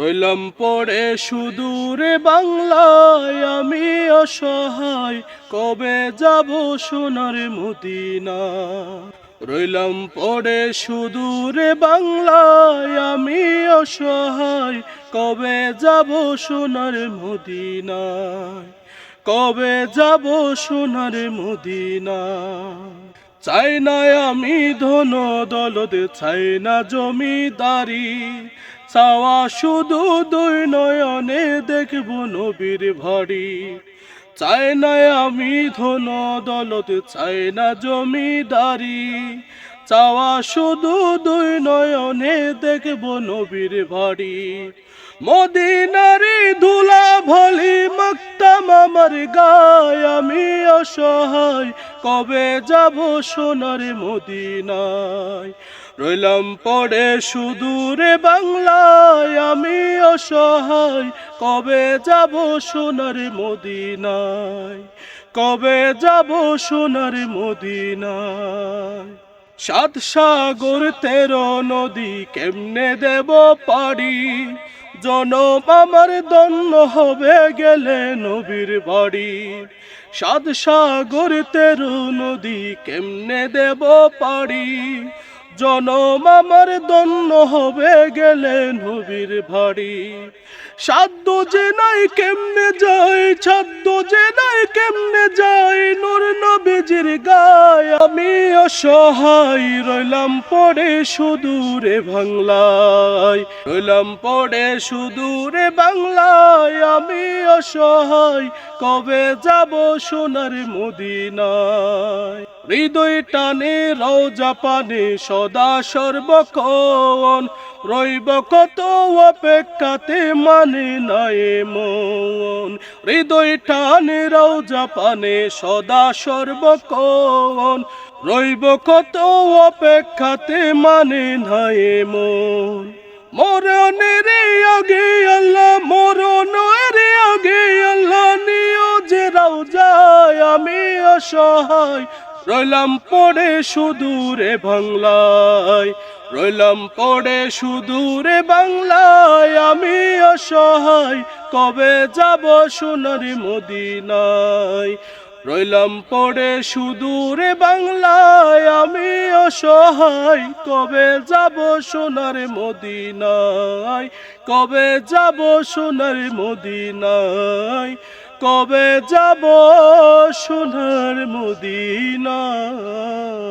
রইলাম পড়ে সুদূরে বাংলায়, আমি অসহায়। কবে যাব সোনার মদিনা? রইলাম পড়ে সুদূরে বাংলায়, আমি অসহায়। কবে যাব সোনার মদিনায় কবে যাব সোনার মদিনা? চাই না আমি ধন দলদ চাই না জমিদারি। চাওয়া শুধু দুই নয়নে দেখব নবীর ভাড়ি চাই না আমি ধন দলদ চাই না জমিদারি। চাওয়া শুধু দুই নয়নে দেখব নবীর ভাড়ি মদিনারি ধুলা ভলি মাক্তাম আমার গায়, আমি অসহায়। কবে যাব সোনার মদিনায়? রইলাম পড়ে সুদূরে বাংলায়, আমি অসহায়। কবে যাব সোনার মদিনায়? কবে যাব সোনার মদিনায়? সাত সাগর তেরো নদী, কেমনে দেব পারি জনম আমার দন্য হবে গেলে নবীর বাড়ি। সাত সাগর তেরো নদী কেমনে দেব পাড়ি? জনম আমার দন্য হবে গেলে নবীর ভাড়ি সাধ্য যে নাই কেমনে যায় ছাদ্য যে নাই কেমনে যায়, নূর আমি অসহায় রইলাম পড়ে সুদূরে বাংলায়। রইলাম পড়ে সুদূরে বাংলায় আমি অসহায় কবে যাব সোনার মদিনায়? হৃদয় টানে, রওজা পানে, সদা সর্বক্ষণ। রইব কত অপেক্ষাতে মানে নাই মন। হৃদয় টানে, রওজা পানে, সদা সর্বক্ষণ। রইব কত অপেক্ষাতে মানে নাই মন। মরণের আগে আল্লাহ মরণের অসহায় রইলাম পড়ে সুদূরে বাংলায়। রইলাম পড়ে সুদূরে বাংলায়, আমি অসহায়। কবে যাব সোনার মদিনায়? রইলাম পড়ে সুদূরে বাংলায়, আমি অসহায়। কবে যাব সোনার মদিনায়? কবে যাব সোনার মদিনায়? কবে যাব সোনার মদিনায়